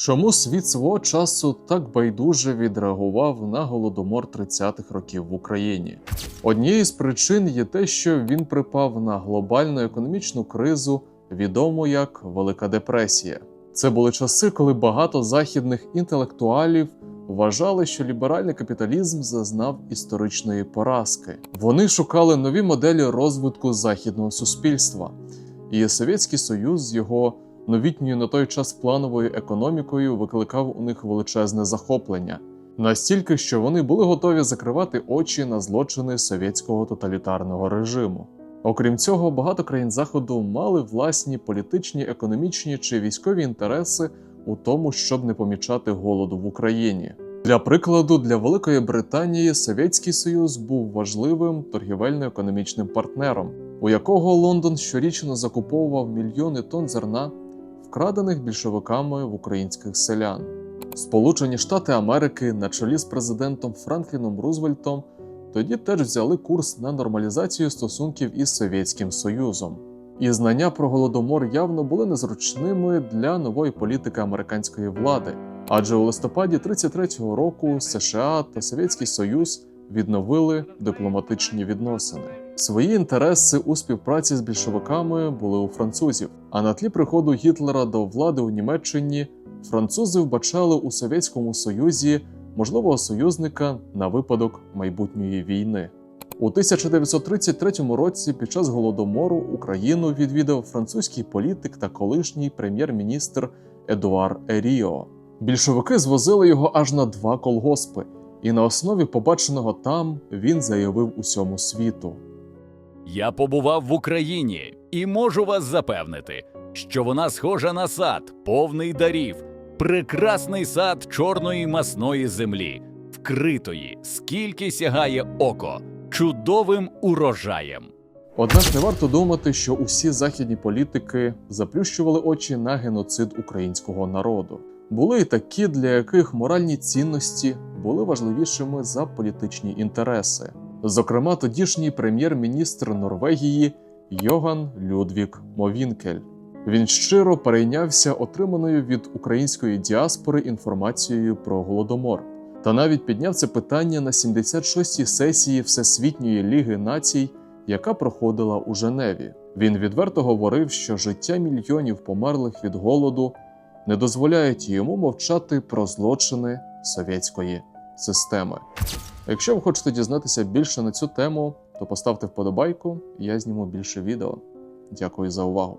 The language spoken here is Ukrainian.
Чому світ свого часу так байдуже відреагував на голодомор 30-х років в Україні? Однією з причин є те, що він припав на глобальну економічну кризу, відому як Велика депресія. Це були часи, коли багато західних інтелектуалів вважали, що ліберальний капіталізм зазнав історичної поразки. Вони шукали нові моделі розвитку західного суспільства, і Совєтський Союз з його новітньою на той час плановою економікою викликав у них величезне захоплення, настільки, що вони були готові закривати очі на злочини совєтського тоталітарного режиму. Окрім цього, багато країн Заходу мали власні політичні, економічні чи військові інтереси у тому, щоб не помічати голоду в Україні. Для прикладу, для Великої Британії Совєтський Союз був важливим торгівельно-економічним партнером, у якого Лондон щорічно закуповував мільйони тонн зерна, вкрадених більшовиками в українських селян. Сполучені Штати Америки на чолі з президентом Франкліном Рузвельтом тоді теж взяли курс на нормалізацію стосунків із Совєтським Союзом. І знання про голодомор явно були незручними для нової політики американської влади, адже у листопаді 33-го року США та Совєтський Союз відновили дипломатичні відносини. Свої інтереси у співпраці з більшовиками були у французів. А на тлі приходу Гітлера до влади у Німеччині французи вбачали у Совєтському Союзі можливого союзника на випадок майбутньої війни. У 1933 році під час голодомору Україну відвідав французький політик та колишній прем'єр-міністр Едуар Еріо. Більшовики звозили його аж на два колгоспи, і на основі побаченого там він заявив усьому світу. Я побував в Україні і можу вас запевнити, що вона схожа на сад, повний дарів, прекрасний сад чорної масної землі, вкритої, скільки сягає око, чудовим урожаєм. Однак не варто думати, що усі західні політики заплющували очі на геноцид українського народу. Були і такі, для яких моральні цінності були важливішими за політичні інтереси. Зокрема, тодішній прем'єр-міністр Норвегії Йоган Людвік Мовінкель. Він щиро перейнявся отриманою від української діаспори інформацією про голодомор, та навіть підняв це питання на 76-й сесії Всесвітньої ліги націй, яка проходила у Женеві. Він відверто говорив, що життя мільйонів померлих від голоду не дозволяють йому мовчати про злочини совєтської системи. Якщо ви хочете дізнатися більше на цю тему, то поставте вподобайку, і я зніму більше відео. Дякую за увагу.